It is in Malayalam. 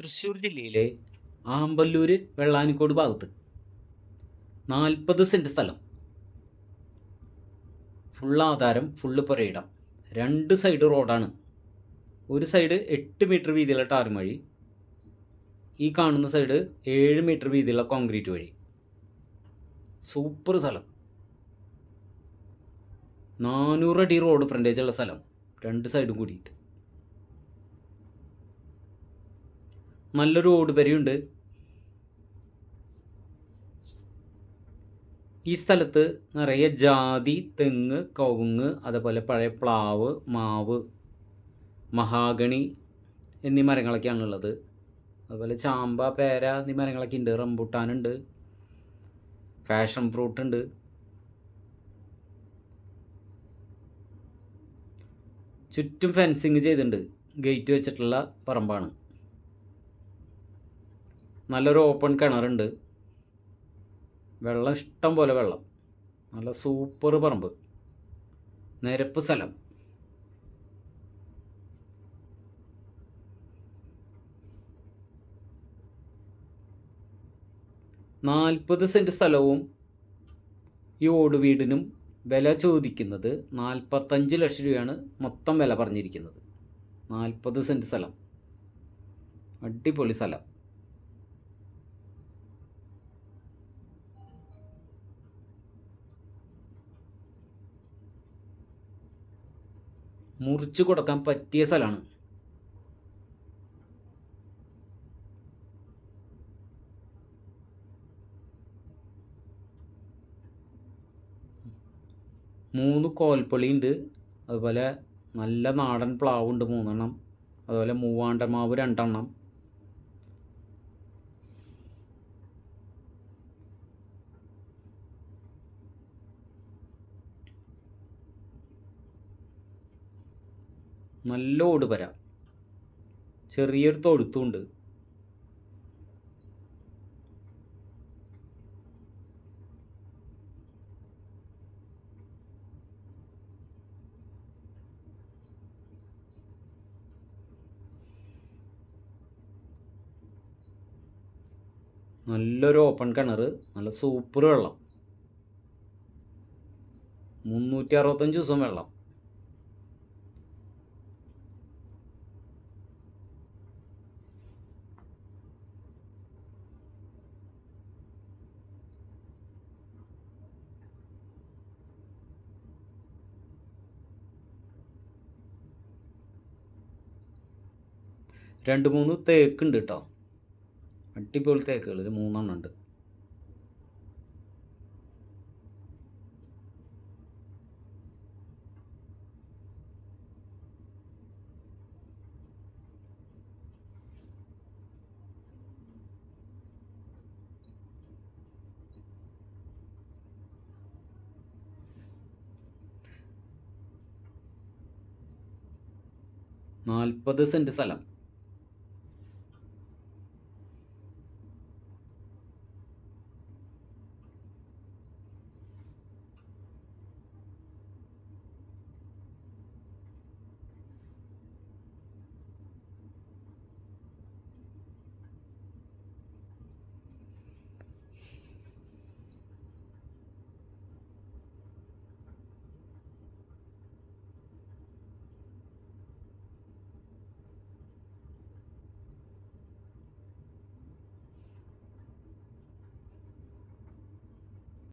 തൃശ്ശൂർ ജില്ലയിലെ ആമ്പല്ലൂര് വെള്ളാനിക്കോട് ഭാഗത്ത്. നാൽപ്പത് സെന്റ് സ്ഥലം. ഫുൾ ആധാരം ഫുള്ള് പുരയിടം. രണ്ട് സൈഡ് റോഡാണ്. ഒരു സൈഡ് എട്ട് മീറ്റർ വീതിയുള്ള ടാർ വഴി ഈ കാണുന്ന സൈഡ് ഏഴ് മീറ്റർ വീതിയുള്ള കോൺക്രീറ്റ് വഴി. സൂപ്പർ സ്ഥലം. നാനൂറ് അടി റോഡ് ഫ്രണ്ടേജ് ഉള്ള സ്ഥലം. രണ്ട് സൈഡും കൂടിയിട്ട്. നല്ലൊരു ഓടുപരിയുണ്ട്. ഈ സ്ഥലത്ത് നിറയെ ജാതി തെങ്ങ് കവുങ്ങ് അതേപോലെ പഴയ പ്ലാവ് മാവ് മഹാഗണി എന്നീ മരങ്ങളൊക്കെയാണ് ഉള്ളത് അതുപോലെ ചാമ്പ പേര എന്നീ മരങ്ങളൊക്കെ ഉണ്ട്. റംബുട്ടാനുണ്ട്. ഫാഷൻ ഫ്രൂട്ട് ഉണ്ട് ചുറ്റും ഫെൻസിങ് ചെയ്തിട്ടുണ്ട്. ഗേറ്റ് വെച്ചിട്ടുള്ള പറമ്പാണ്. നല്ലൊരു ഓപ്പൺ കിണറുണ്ട്. വെള്ളം ഇഷ്ടം പോലെ വെള്ളം. നല്ല സൂപ്പർ പറമ്പ്. നിരപ്പ് സ്ഥലം. നാൽപ്പത് സെന്റ് സ്ഥലവും ഈ ഓട് വീടിനും വില ചോദിക്കുന്നത് നാൽപ്പത്തഞ്ച് ലക്ഷം രൂപയാണ് മൊത്തം വില പറഞ്ഞിരിക്കുന്നത്. നാൽപ്പത് സെന്റ് സ്ഥലം. അടിപൊളി സ്ഥലം. മുറിച്ച് കൊടുക്കാൻ പറ്റിയ സ്ഥലമാണ് മൂന്ന് കോൽപ്പള്ളിയുണ്ട് അതുപോലെ നല്ല നാടൻ പ്ലാവുണ്ട് മൂന്നെണ്ണം. അതുപോലെ മൂവാണ്ടമാവ് രണ്ടെണ്ണം. നല്ല ഓടുപര ചെറിയൊരു തൊഴുത്തുണ്ട്. നല്ലൊരു ഓപ്പൺ കിണർ നല്ല സൂപ്പർ വെള്ളം. മുന്നൂറ്റി അറുപത്തഞ്ച് ദിവസം വെള്ളം. രണ്ട് മൂന്ന് തേക്ക് ഉണ്ട് കേട്ടോ അടിപൊളി തേക്കുകൾ ഒരു മൂന്നെണ്ണം ഉണ്ട്. നാൽപ്പത് സെന്റ് സ്ഥലം.